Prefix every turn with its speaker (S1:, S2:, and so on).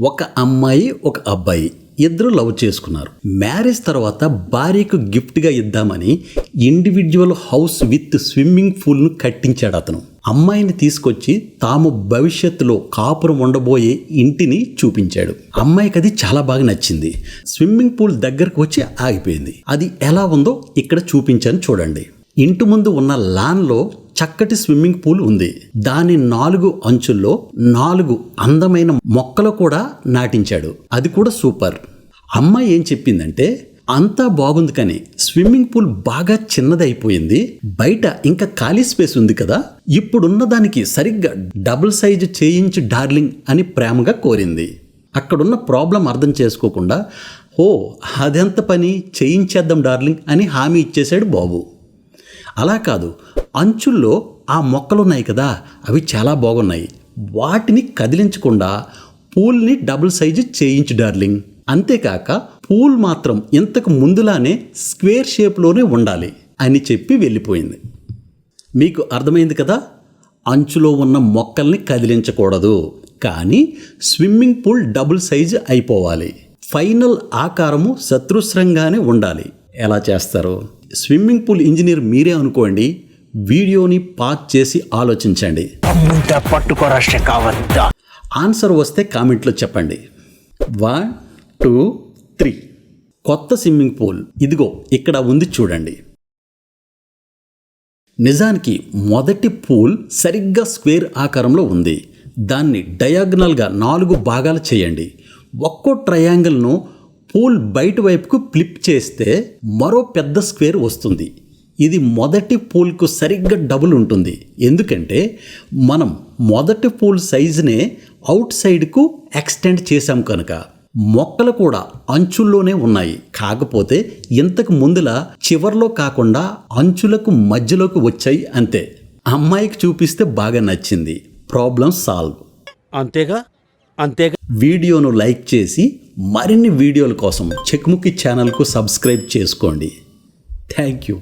S1: ఒక అమ్మాయి ఒక అబ్బాయి ఇద్దరు లవ్ చేసుకున్నారు. మ్యారేజ్ తర్వాత భార్యకు గిఫ్ట్గా ఇద్దామని ఇండివిజువల్ హౌస్ విత్ స్విమ్మింగ్ పూల్ను కట్టించాడు అతను. అమ్మాయిని తీసుకొచ్చి తాము భవిష్యత్తులో కాపురం ఉండబోయే ఇంటిని చూపించాడు. అమ్మాయికి అది చాలా బాగా నచ్చింది. స్విమ్మింగ్ పూల్ దగ్గరకు వచ్చి ఆగిపోయింది. అది ఎలా ఉందో ఇక్కడ చూపించాను చూడండి. ఇంటి ముందు ఉన్న లాన్లో చక్కటి స్విమ్మింగ్ పూల్ ఉంది. దాని నాలుగు అంచుల్లో నాలుగు అందమైన మొక్కలు కూడా నాటించాడు. అది కూడా సూపర్. అమ్మాయి ఏం చెప్పిందంటే అంతా బాగుంది కానీ స్విమ్మింగ్ పూల్ బాగా చిన్నదైపోయింది. బయట ఇంకా ఖాళీ స్పేస్ ఉంది కదా. ఇప్పుడున్న దానికి సరిగ్గా డబుల్ సైజు చేయించు డార్లింగ్ అని ప్రేమగా కోరింది. అక్కడున్న ప్రాబ్లం అర్థం చేసుకోకుండా ఓ అదెంత పని? చేయించేద్దాం డార్లింగ్ అని హామీ ఇచ్చేశాడు బాబు. అలా కాదు అంచుల్లో ఆ మొక్కలున్నాయి కదా అవి చాలా బాగున్నాయి. వాటిని కదిలించకుండా పూల్ని డబుల్ సైజు చేయించు డార్లింగ్. అంతేకాక పూల్ మాత్రం ఇంతకు ముందులానే స్క్వేర్ షేప్లోనే ఉండాలి అని చెప్పి వెళ్ళిపోయింది. మీకు అర్థమైంది కదా అంచులో ఉన్న మొక్కల్ని కదిలించకూడదు. కానీ స్విమ్మింగ్ పూల్ డబుల్ సైజు అయిపోవాలి. ఫైనల్ ఆకారము చతురస్రంగానే ఉండాలి. ఎలా చేస్తారు? స్విమ్మింగ్ పూల్ ఇంజనీర్ మీరే అనుకోండి వీడియోని పాజ్ చేసి ఆలోచించండి. ఆన్సర్ వస్తే కామెంట్లో చెప్పండి. One two three. కొత్త స్విమ్మింగ్ పూల్. ఇదిగో ఇక్కడ ఉంది చూడండి. నిజానికి మొదటి పూల్ సరిగ్గా స్క్వేర్ ఆకారంలో ఉంది. దాన్ని డయాగ్నల్గా నాలుగు భాగాలు చేయండి. ఒక్కో ట్రయాంగిల్ను పూల్ బయట వైపుకు ఫ్లిప్ చేస్తే మరో పెద్ద స్క్వేర్ వస్తుంది. ఇది మొదటి పూల్కు సరిగ్గా డబుల్ ఉంటుంది. ఎందుకంటే మనం మొదటి పూల్ సైజునే అవుట్ సైడ్కు ఎక్స్టెండ్ చేశాం కనుక మొక్కలు కూడా అంచుల్లోనే ఉన్నాయి. కాకపోతే ఇంతకు ముందులా చివర్లో కాకుండా అంచులకు మధ్యలోకి వచ్చాయి అంతే. అమ్మాయికి చూపిస్తే బాగా నచ్చింది. Problem solve.
S2: అంతేగా? అంతేగా?
S1: వీడియోను లైక్ చేసి మరిన్ని వీడియోల కోసం చెక్ముక్కి ఛానల్కు సబ్స్క్రైబ్ చేసుకోండి. Thank you.